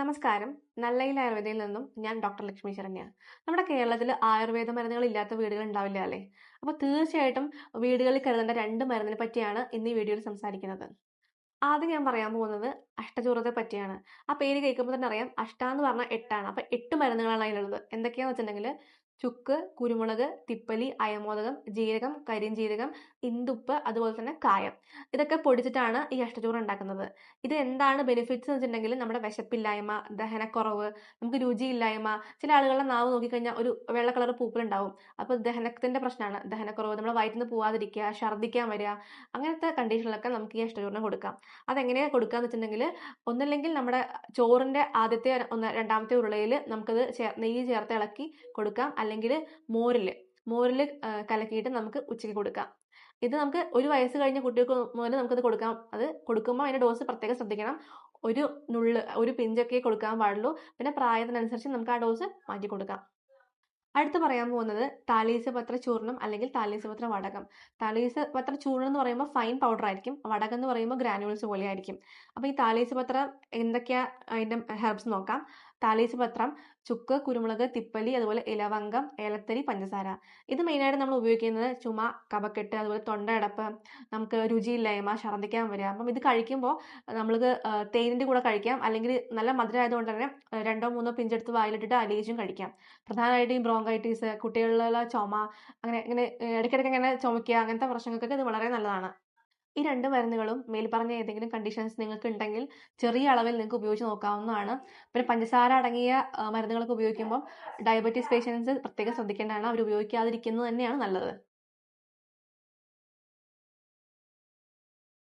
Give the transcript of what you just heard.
നമസ്കാരം. നല്ലയിൽ ആയുർവേദയിൽ നിന്നും ഞാൻ ഡോക്ടർ ലക്ഷ്മി ശരണ്യ. നമ്മുടെ കേരളത്തിൽ ആയുർവേദ മരുന്നുകൾ ഇല്ലാത്ത വീടുകൾ ഉണ്ടാവില്ല അല്ലേ? അപ്പോൾ തീർച്ചയായിട്ടും വീടുകളിൽ കരുതേണ്ട രണ്ട് മരുന്നിനെ പറ്റിയാണ് ഇന്ന് ഈ വീഡിയോയിൽ സംസാരിക്കുന്നത്. ആദ്യം ഞാൻ പറയാൻ പോകുന്നത് അഷ്ടചൂർണത്തെ പറ്റിയാണ്. ആ പേര് കേൾക്കുമ്പോൾ തന്നെ അറിയാം അഷ്ട എന്ന് പറഞ്ഞാൽ എട്ടാണ്. അപ്പോൾ എട്ട് മരുന്നുകളാണ് അതിലുള്ളത്. എന്തൊക്കെയാണെന്ന് വെച്ചിട്ടുണ്ടെങ്കിൽ ചുക്ക് കുരുമുളക് തിപ്പലി അയമോദകം ജീരകം കരിഞ്ജീരകം ഇന്ദുപ്പ് അതുപോലെ തന്നെ കായം. ഇതൊക്കെ പൊടിച്ചിട്ടാണ് ഈ അഷ്ടചൂർണം ഉണ്ടാക്കുന്നത്. ഇത് എന്താണ് ബെനിഫിറ്റ്സ് എന്ന് വെച്ചിട്ടുണ്ടെങ്കിൽ നമ്മുടെ വിശപ്പില്ലായ്മ ദഹനക്കുറവ് നമുക്ക് രുചിയില്ലായ്മ ചില ആളുകളുടെ നാവ് നോക്കിക്കഴിഞ്ഞാൽ ഒരു വെള്ള കളർ പൂപ്പലുണ്ടാവും. അപ്പോൾ ദഹനത്തിന്റെ പ്രശ്നമാണ്. ദഹനക്കുറവ് നമ്മുടെ വയറ്റിൽ നിന്ന് പോവാതിരിക്കുക ഛർദ്ദിക്കാൻ വരിക അങ്ങനത്തെ കണ്ടീഷനിലൊക്കെ നമുക്ക് ഈ അഷ്ടചൂർണം കൊടുക്കാം. അതെങ്ങനെയാണ് കൊടുക്കുക എന്ന് വെച്ചിട്ടുണ്ടെങ്കിൽ ഒന്നില്ലെങ്കിൽ നമ്മുടെ ചോറിന്റെ ആദ്യത്തെ ഒന്ന് രണ്ടാമത്തെ ഉരുളയിൽ നമുക്കത് നെയ്യ് ചേർത്ത് ഇളക്കി കൊടുക്കാം. അല്ലെങ്കിൽ മോരിൽ മോരിൽ കലക്കിയിട്ട് നമുക്ക് ഉച്ചയ്ക്ക് കൊടുക്കാം. ഇത് നമുക്ക് ഒരു വയസ്സ് കഴിഞ്ഞ കുട്ടികൾക്ക് മുതൽ നമുക്കത് കൊടുക്കാം. അത് കൊടുക്കുമ്പോൾ അതിന്റെ ഡോസ് പ്രത്യേകം ശ്രദ്ധിക്കണം. ഒരു നുള്ള് ഒരു പിഞ്ചൊക്കെ കൊടുക്കാൻ പാടുള്ളൂ. പിന്നെ പ്രായത്തിനനുസരിച്ച് നമുക്ക് ആ ഡോസ് മാറ്റി കൊടുക്കാം. അടുത്ത് പറയാൻ പോകുന്നത് താലീസപത്ര ചൂർണം അല്ലെങ്കിൽ താലീസപത്ര വടകം. താലീസപത്ര ചൂർണം എന്ന് പറയുമ്പോൾ ഫൈൻ പൗഡർ ആയിരിക്കും. വടകം എന്ന് പറയുമ്പോൾ ഗ്രാനുവൽസ് പോലെ ആയിരിക്കും. അപ്പോൾ ഈ താലീസപത്രം എന്തൊക്കെയാ അതിന്റെ ഹെർബ്സ് നോക്കാം. താലീസപത്രം ചുക്ക് കുരുമുളക് തിപ്പലി അതുപോലെ ഇലവങ്കം ഏലത്തരി പഞ്ചസാര. ഇത് മെയിനായിട്ട് നമ്മൾ ഉപയോഗിക്കുന്നത് ചുമ കഫക്കെട്ട് അതുപോലെ തൊണ്ടയടപ്പ് നമുക്ക് രുചിയില്ലായ്മ ഛർദ്ദിക്കാൻ വരിക. അപ്പം ഇത് കഴിക്കുമ്പോൾ നമ്മൾക്ക് തേനിന്റെ കൂടെ കഴിക്കാം. അല്ലെങ്കിൽ നല്ല മധുരം ആയതുകൊണ്ട് തന്നെ രണ്ടോ മൂന്നോ പിഞ്ചെടുത്ത് വായിലിട്ടിട്ട് അലിയിച്ചും കഴിക്കാം. പ്രധാനമായിട്ട് ഈ ബ്രോങ്കൈറ്റീസ് കുട്ടികളിലുള്ള ചുമ അങ്ങനെ ഇങ്ങനെ ഇടയ്ക്കിടയ്ക്ക് ഇങ്ങനെ ചുമയ്ക്കുക അങ്ങനത്തെ പ്രശ്നങ്ങൾക്കൊക്കെ ഇത് വളരെ നല്ലതാണ്. ഈ രണ്ട് മരുന്നുകളും മേൽപ്പറഞ്ഞ ഏതെങ്കിലും കണ്ടീഷൻസ് നിങ്ങൾക്ക് ഉണ്ടെങ്കിൽ ചെറിയ അളവിൽ നിങ്ങൾക്ക് ഉപയോഗിച്ച് നോക്കാവുന്നതാണ്. പിന്നെ പഞ്ചസാര അടങ്ങിയ മരുന്നുകളൊക്കെ ഉപയോഗിക്കുമ്പോൾ ഡയബറ്റീസ് പേഷ്യൻസ് പ്രത്യേകം ശ്രദ്ധിക്കേണ്ടതാണ്. അവർ ഉപയോഗിക്കാതിരിക്കുന്നത് തന്നെയാണ് നല്ലത്.